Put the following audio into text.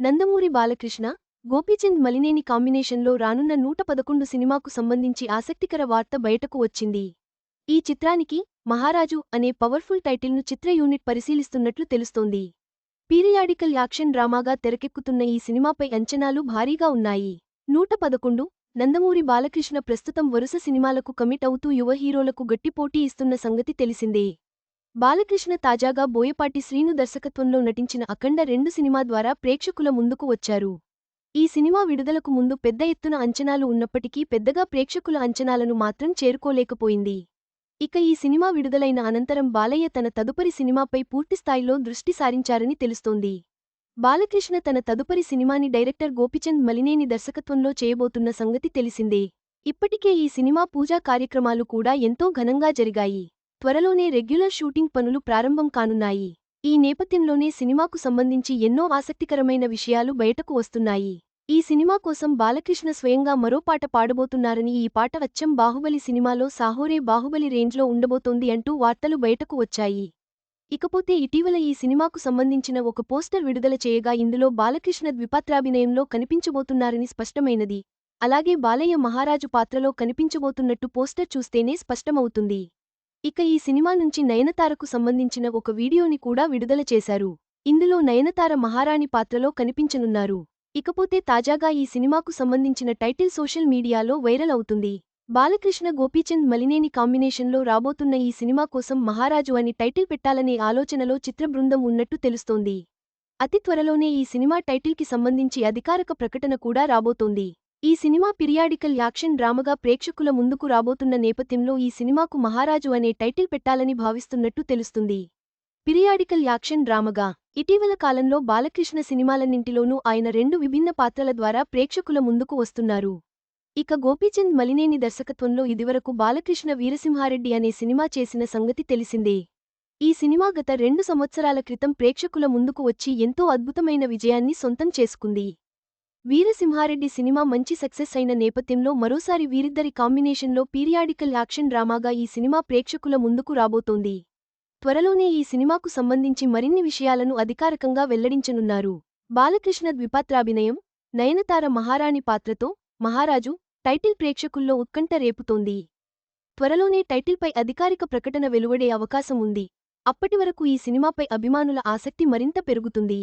నందమూరి బాలకృష్ణ గోపీచంద్ మలినేని కాంబినేషన్లో రానున్న నూట పదకొండు సినిమాకు సంబంధించి ఆసక్తికర వార్త బయటకు వచ్చింది. ఈ చిత్రానికి మహారాజు అనే పవర్ఫుల్ టైటిల్ను చిత్ర యూనిట్ పరిశీలిస్తున్నట్లు తెలుస్తోంది. పీరియాడికల్ యాక్షన్ డ్రామాగా తెరకెక్కుతున్న ఈ సినిమాపై అంచనాలు భారీగా ఉన్నాయి. నూట పదకొండు నందమూరి బాలకృష్ణ ప్రస్తుతం వరుస సినిమాలకు కమిట్ అవుతూ యువ హీరోలకు గట్టి పోటీ ఇస్తున్న సంగతి తెలిసిందే. బాలకృష్ణ తాజాగా బోయపాటి శ్రీను దర్శకత్వంలో నటించిన అఖండ రెండు సినిమా ద్వారా ప్రేక్షకుల ముందుకు వచ్చారు. ఈ సినిమా విడుదలకు ముందు పెద్ద ఎత్తున అంచనాలు ఉన్నప్పటికీ పెద్దగా ప్రేక్షకుల అంచనాలను మాత్రం చేరుకోలేకపోయింది. ఇక ఈ సినిమా విడుదలైన అనంతరం బాలయ్య తన తదుపరి సినిమాపై పూర్తిస్థాయిలో దృష్టి సారించారని తెలుస్తోంది. బాలకృష్ణ తన తదుపరి సినిమాని డైరెక్టర్ గోపిచంద్ మలినేని దర్శకత్వంలో చేయబోతున్న సంగతి తెలిసిందే. ఇప్పటికే ఈ సినిమా పూజా కార్యక్రమాలు కూడా ఎంతో ఘనంగా జరిగాయి. త్వరలోనే రెగ్యులర్ షూటింగ్ పనులు ప్రారంభం కానున్నాయి. ఈ నేపథ్యంలోనే సినిమాకు సంబంధించి ఎన్నో ఆసక్తికరమైన విషయాలు బయటకు వస్తున్నాయి. ఈ సినిమా కోసం బాలకృష్ణ స్వయంగా మరో పాట పాడబోతున్నారని ఈ పాట అచ్చం బాహుబలి సినిమాలో సాహోరే బాహుబలి రేంజ్లో ఉండబోతోంది అంటూ వార్తలు బయటకు వచ్చాయి. ఇకపోతే ఇటీవల ఈ సినిమాకు సంబంధించిన ఒక పోస్టర్ విడుదల చేయగా ఇందులో బాలకృష్ణ ద్విపాత్రాభినయంలో కనిపించబోతున్నారని స్పష్టమైనది. అలాగే బాలయ్య మహారాజు పాత్రలో కనిపించబోతున్నట్టు పోస్టర్ చూస్తేనే స్పష్టమవుతుంది. ఇక ఈ సినిమా నుంచి నయనతారకు సంబంధించిన ఒక వీడియోని కూడా విడుదల చేశారు. ఇందులో నయనతార మహారాణి పాత్రలో కనిపించనున్నారు. ఇకపోతే తాజాగా ఈ సినిమాకు సంబంధించిన టైటిల్ సోషల్ మీడియాలో వైరల్ అవుతుంది. బాలకృష్ణ గోపీచంద్ మలినేని కాంబినేషన్లో రాబోతున్న ఈ సినిమా కోసం మహారాజు అని టైటిల్ పెట్టాలనే ఆలోచనలో చిత్రబృందం ఉన్నట్టు తెలుస్తోంది. అతి త్వరలోనే ఈ సినిమా టైటిల్కి సంబంధించి అధికారక ప్రకటన కూడా రాబోతోంది. ఈ సినిమా పిరియాడికల్ యాక్షన్ డ్రామాగా ప్రేక్షకుల ముందుకు రాబోతున్న నేపథ్యంలో ఈ సినిమాకు మహారాజు అనే టైటిల్ పెట్టాలని భావిస్తున్నట్టు తెలుస్తుంది. పిరియాడికల్ యాక్షన్ డ్రామాగా ఇటీవల కాలంలో బాలకృష్ణ సినిమాలన్నింటిలోనూ ఆయన రెండు విభిన్న పాత్రల ద్వారా ప్రేక్షకుల ముందుకు వస్తున్నారు. ఇక గోపీచంద్ మలినేని దర్శకత్వంలో ఇదివరకు బాలకృష్ణ వీరసింహారెడ్డి అనే సినిమా చేసిన సంగతి తెలిసిందే. ఈ సినిమా గత రెండు సంవత్సరాల క్రితం ప్రేక్షకుల ముందుకు వచ్చి ఎంతో అద్భుతమైన విజయాన్ని సొంతం చేసుకుంది. వీరసింహారెడ్డి సినిమా మంచి సక్సెస్ అయిన నేపథ్యంలో మరోసారి వీరిద్దరి కాంబినేషన్లో పీరియాడికల్ యాక్షన్ డ్రామాగా ఈ సినిమా ప్రేక్షకుల ముందుకు రాబోతోంది. త్వరలోనే ఈ సినిమాకు సంబంధించి మరిన్ని విషయాలను అధికారికంగా వెల్లడించనున్నారు. బాలకృష్ణ ద్విపాత్రాభినయం నయనతార మహారాణి పాత్రతో మహారాజు టైటిల్ ప్రేక్షకుల్లో ఉత్కంఠ రేపుతోంది. త్వరలోనే టైటిల్పై అధికారిక ప్రకటన వెలువడే అవకాశం ఉంది. అప్పటివరకు ఈ సినిమాపై అభిమానుల ఆసక్తి మరింత పెరుగుతుంది.